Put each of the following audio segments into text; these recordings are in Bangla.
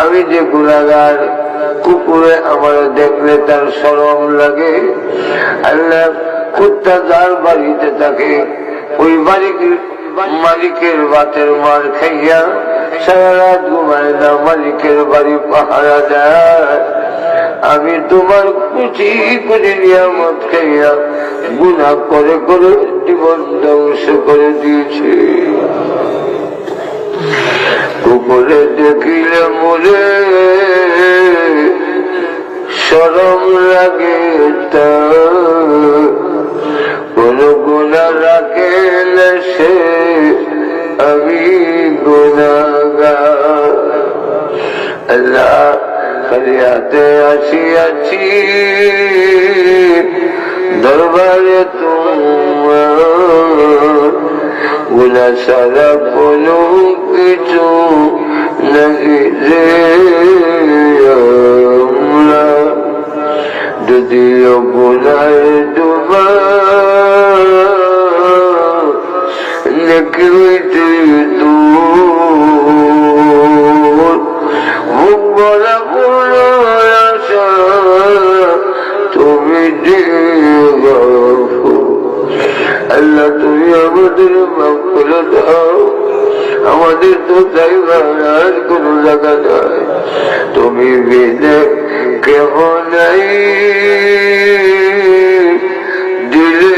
আমি যে গুণাগার, কুকুরে আমার দেখলে তার সরম লাগে। আল্লাহ কুত্তা যার বাড়িতে থাকে, ওই বাড়ির মালিকের বাতের মার খাইয়া সারা ঘুমায় না, মালিকের বাড়ি পাহারা দেয় আমি তোমার কুচি কুচি নিয়ামত খাইয়া গুণা করে করে জীবন ধ্বংস করে দিয়েছি। কুকুরে দেখিলে মরে সরম লাগে কোন গুণা রাখে সে আমি গুণাগার আল্লাহ ফরিয়াতে আছি আছি দরবারে তোমার গুলা সারা কোনো কিছু নাকি রে আমরা যদিও গুলায় ডুবার নাকি আমাদের মাফ দাও। আমাদের তো চাইবার আর কোন জায়গা নয় তুমি বেদে কেহ নাই দিলে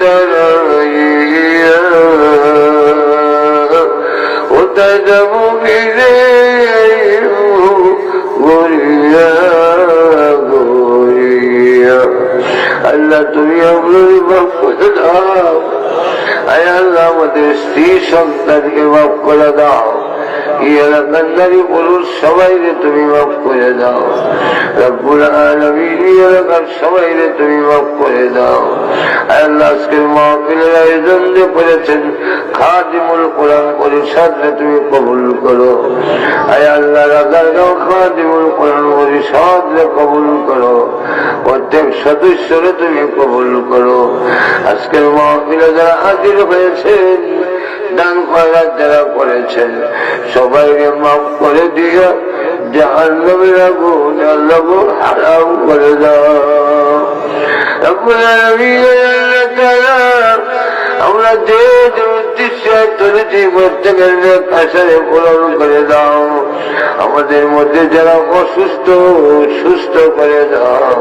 তারা ওটাই যাব গড়িয়া আল্লাহ তুমি মাফ করে দাও। আমাদের স্ত্রী সন্তানকে মাফ করে দাও। এলাকার নারী পুরুষ সবাইরে তুমি মাফ করে দাও। রব্বুল আলমিন এলাকার সবাইরে তুমি মাফ করে দাও। আল্লাহ আজকের মাহফিলের আয়োজন যে করেছেন খাদিমুল কোরআন পরিষদরে তুমি কবুল করো। আয় আল্লাহ রাজারগাঁও খাদিমুল কোরআন পরিষদরে কবুল করো। প্রত্যেক সদস্যরে তুমি কবুল করো। আজকের মাহফিলে যারা হাজির হয়েছেন, দান করার যারা করেছেন, সবাইকে মাফ করে দিয়ে জাহান্নবের আগুন আল্লাহ হারাম করে দাও। আমরা যে উদ্দেশ্য কাছারে পূরণ করে দাও আমাদের মধ্যে যারা অসুস্থ, সুস্থ করে দাও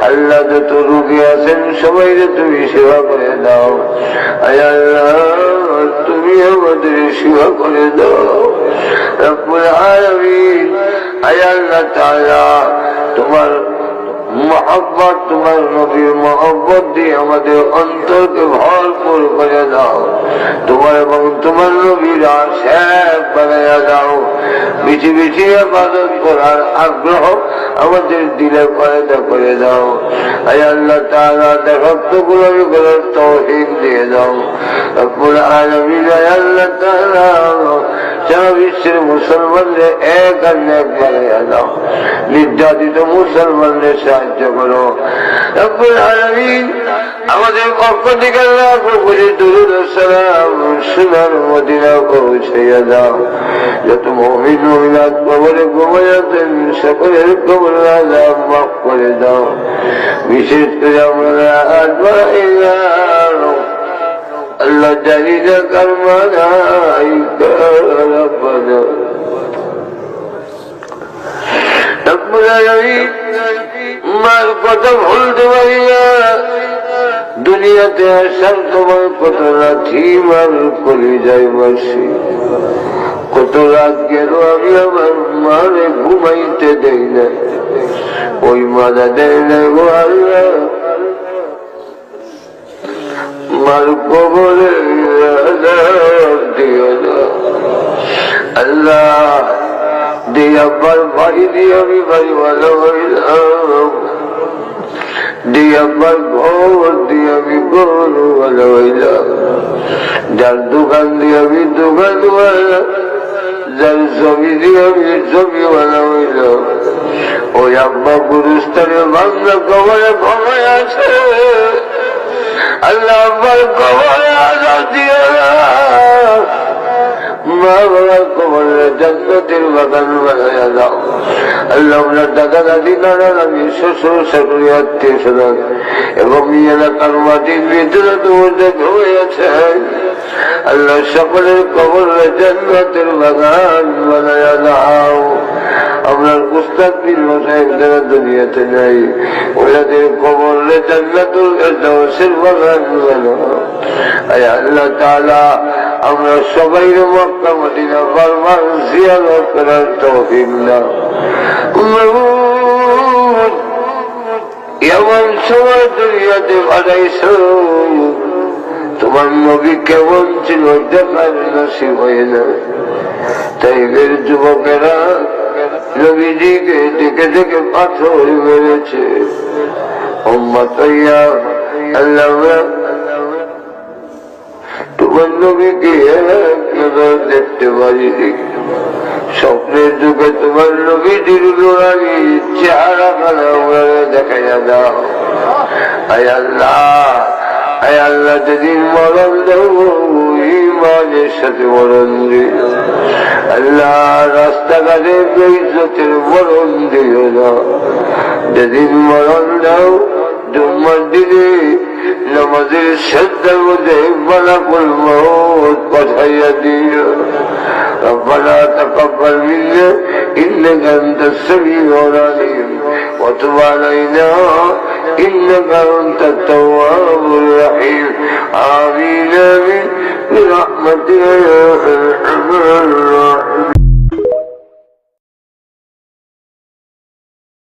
আল্লাহ যত রুগী আছেন সবাই তুমি সেবা করে দাও। আল্লাহ তুমি আমাদের সেবা করে দাও। রব্বুল আলামিন, আয় আল্লাহ তাআলা তোমার মহব্বত, তোমার নবীর মহব্বত দিয়ে আমাদের অন্তরকে ভরপুর করে দাও। তোমার এবং তোমার নবীর আশেখ বানাইয়া দাও। বেশি বেশি আবাদত করার আগ্রহ আমাদের দিলে পয়দা করে দাও। আয় আল্লাহ তাআলা দেখত্বগুলো করার তৌফিক দিয়ে দাও। রব্বুল আল্লাহ তাআলা সারা বিশ্বের মুসলমানদের এক আর এক বানাইয়া দাও নির্যাতিত মুসলমানদের সাহায্য করো। আমাদের পক্ষ থেকে প্রভুজি দুরুদ সালাম সোনার মদিনা পৌঁছাইয়া দাও। যত মহিন মহিলাদ কবরে ঘুমাইয়াছেন সকলের কবর আজাব মাফ করে দাও। বিশেষ করে আমরা আজ বাড়াইয়া আল্লাহ জানি না কার মানাই রব্বানা রব্বুল আলামিন মার কথা ভুলতে পারি না। দুনিয়াতে আসার তোমার কত রাখি মার করে যাই মাসি। কত রাত গেল আমি আমার মারে ঘুমাইতে দেই না। ওই মারা দেয় না গো আল্লাহ। মার আল্লাহ দিয়ে আমি বাড়ি ভালো দিয়ে ঘর আমি ঘর ভালো যার দোকান দিয়ে আমি দোকান যার ছবি দিয়ে আমি ছবি ভালো হইলাম। ওই আব্বা পুরস্কারে বাংলা কবরে ভয় আছে। আল্লাহ কবর আজাদ দিয়ে। মা বাবার কবরের জান্নাতের বাগান বানাইয়া দাও আল্লাহ আমরা দাদা দাদি নানা নানি শ্বশুর শাশুড়ি আত্মীয় আপনার উস্তাদ পীর মশাইক যারা দুনিয়াতে নাই ওনাদের কবরে জান্নাতুল বাগান আল্লাহ আমরা সবাই মক্কা, মদিনা বারবার জিয়ারত করার তৌফিক দাও। এমন সময় দুনিয়াতে বানাইছো, তোমার নবী কেমন ছিল দেখার নসিব হয় না। তাই এর যুবকেরা নবীজিকে দেখে দেখে পাথর মেরেছে। আল্লাহ নবীকে দেখতে পারি স্বপ্নের যুগে তোমার নবীজির লোড়ানি চেহারা খানা দেখা দাও আয় আল্লাহ আয় মরণ দেব ইমানের সাথে মরণ দিও আল্লাহ রাস্তাঘাটে বেইজতের মরণ দিও না যেদিন মরণ দাও জুম্মার দিনে নামাজের শ্রদ্ধার মধ্যে মালাকুল মহৎ পাঠাইয়া দিও ربنا تقبل منا إنك أنت السميع العليم وتب علينا إنك أنت التواب الرحيم آمين آمين برحمتك يا أرحم الراحمين